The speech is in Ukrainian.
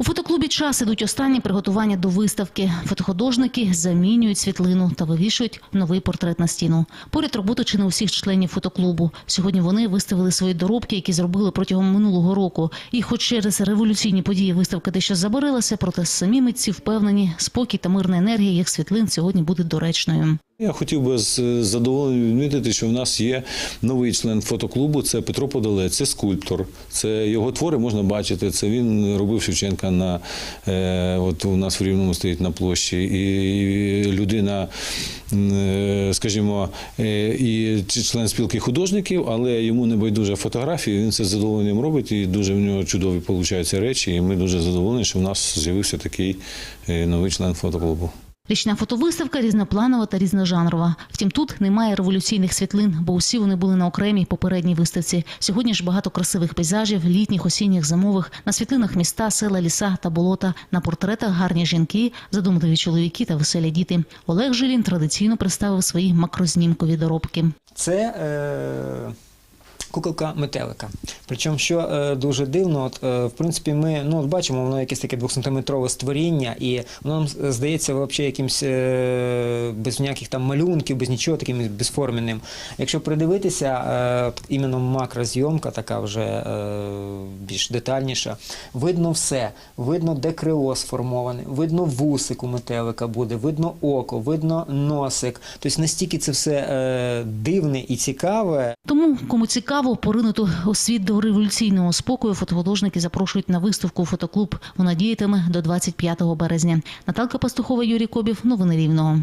У фотоклубі час ідуть останні приготування до виставки. Фотохудожники замінюють світлину та вивішують новий портрет на стіну. Поряд роботи чи не усіх членів фотоклубу. Сьогодні вони виставили свої доробки, які зробили протягом минулого року. І, хоч через революційні події виставка дещо забарилася, проте самі митці впевнені, спокій та мирна енергія їх світлин сьогодні буде доречною. Я хотів би з задоволенням відмітити, що в нас є новий член фотоклубу. Це Петро Подолець, це скульптор. Це його твори можна бачити. Це він робив Шевченка на е, от у нас в Рівному стоїть на площі. І людина, е, скажімо, е, і член спілки художників, але йому не байдуже фотографії. Він це з задоволенням робить, і дуже в нього чудові получаються речі. І ми дуже задоволені, що в нас з'явився такий е, новий член фотоклубу. Річна фотовиставка різнопланова та різножанрова. Втім, тут немає революційних світлин, бо усі вони були на окремій попередній виставці. Сьогодні ж багато красивих пейзажів, літніх, осінніх, зимових. На світлинах міста, села, ліса та болота. На портретах гарні жінки, задумливі чоловіки та веселі діти. Олег Жилін традиційно представив свої макрознімкові доробки. Це е, куколка метелика. Причому, що е, дуже дивно, от, е, в принципі, ми ну, от бачимо, воно якесь таке двохсантиметрове створіння, і воно нам здається взагалі якимсь е, без ніяких там малюнків, без нічого, таким безформеним. Якщо придивитися, е, іменно макрозйомка, така вже е, більш детальніша, видно все. Видно, де крило сформоване, видно вусик у метелика буде, видно око, видно носик. Тобто настільки це все е, дивне і цікаве. Тому, кому цікаво поринути у світ до революційного спокою, фотохудожники запрошують на виставку у фотоклуб. Вона діятиме до 25 березня. Наталка Пастухова, Юрій Кобів. Новини Рівного.